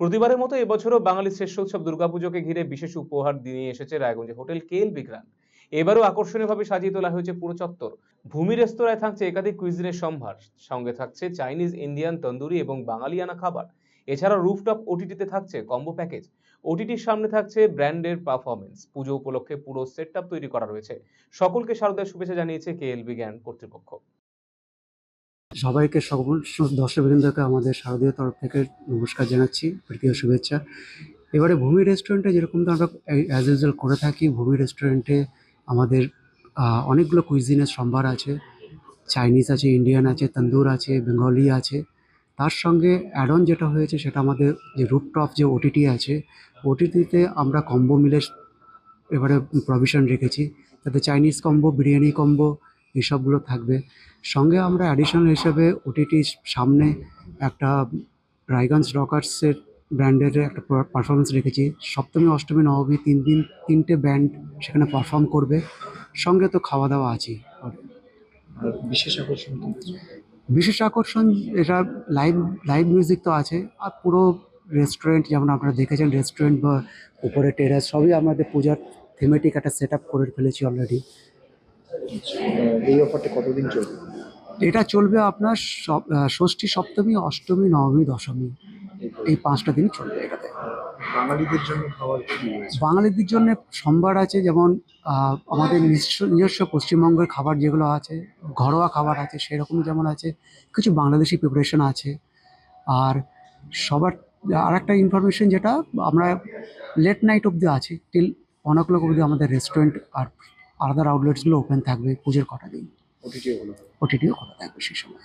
প্রতিবারের মতো এবছরও বাঙালির শ্রেষ্ঠ উৎসব দুর্গাপুজোকে ঘিরে বিশেষ উপহার দিয়ে এসেছে রায়গঞ্জে হোটেল কেএল বিগ্রান এবারও আকর্ষণীয়ভাবে সাজিয়ে তোলা হয়েছে পুরো চত্বর। ভূমি রেস্তোরাঁয় থাকছে একাধিক কুইজিনের সম্ভার। সঙ্গে থাকছে চাইনিজ ইন্ডিয়ান তন্দুরি এবং বাঙালিয়ানা খাবার। এছাড়া রুফটপ ওটিটিতে থাকছে কম্বো প্যাকেজ ওটিটির সামনে থাকছে ব্র্যান্ডের পারফরমেন্স পুজো উপলক্ষে পুরো সেট তৈরি করা রয়েছে। সকলকে শারদের শুভেচ্ছা জানিয়েছে কে কেএলবি জ্ঞান কর্তৃপক্ষ। সবাইকে সকল দর্শকবৃন্দকে আমাদের শারদীয় তরফ থেকে নমস্কার জানাচ্ছি। প্রীতীয় শুভেচ্ছা। এবারে ভূমি রেস্টুরেন্টে যেরকম তো আমরা অ্যাজ ইউজুয়াল করে থাকি, ভূমি রেস্টুরেন্টে আমাদের অনেকগুলো কুইজিনের সম্ভার আছে। চাইনিজ আছে ইন্ডিয়ান আছে তন্দুর আছে বেঙ্গলি আছে। তার সঙ্গে অ্যাড অন যেটা হয়েছে সেটা আমাদের যে রুপটপ যে ওটিটি আছে ওটিটিতে আমরা কম্বো মিলে এবারে প্রভিশন রেখেছি। তাতে চাইনিজ কম্বো বিরিয়ানি কম্বো এইসবগুলো থাকবে। সঙ্গে আমরা অ্যাডিশনাল হিসেবে ওটিটির সামনে একটা রায়গঞ্জ রকার্সের ব্র্যান্ডের একটা পারফরমেন্স রেখেছি। সপ্তমী অষ্টমী নবমী তিন দিন তিনটে ব্যান্ড সেখানে পারফর্ম করবে। সঙ্গে তো খাওয়া দাওয়া আছেই। আর বিশেষ আকর্ষণ বিশেষ আকর্ষণ এটা লাইভ লাইভ মিউজিক তো আছে। আর পুরো রেস্টুরেন্ট যেমন আপনারা দেখেছেন রেস্টুরেন্ট বা উপরে টেরাস সবই আমাদের পূজার থিমেটিক একটা সেট আপ করে ফেলেছি অলরেডি এই অফারটা কতদিন চলবে? এটা চলবে আপনার ষষ্ঠী সপ্তমী অষ্টমী নবমী দশমী। এই পাঁচটা দিন চলবে এটাতে। বাঙালিদের জন্য খাবার বাঙালিদের জন্য সম্ভার আছে যেমন আমাদের নিজস্ব নিজস্ব পশ্চিমবঙ্গের খাবার যেগুলো আছে ঘরোয়া খাবার আছে সেরকম যেমন আছে কিছু বাংলাদেশি প্রিপারেশন আছে। আর সবার আর একটা ইনফরমেশন যেটা আমরা লেট নাইট অবধি আছি টিল ওয়ান ও ক্লক অবধি আমাদের রেস্টুরেন্ট আর আলাদা আউটলেটসগুলো ওপেন থাকবে পুজোর কটা দিন। ওটিটিও খোলা থাকবে সেই সময়।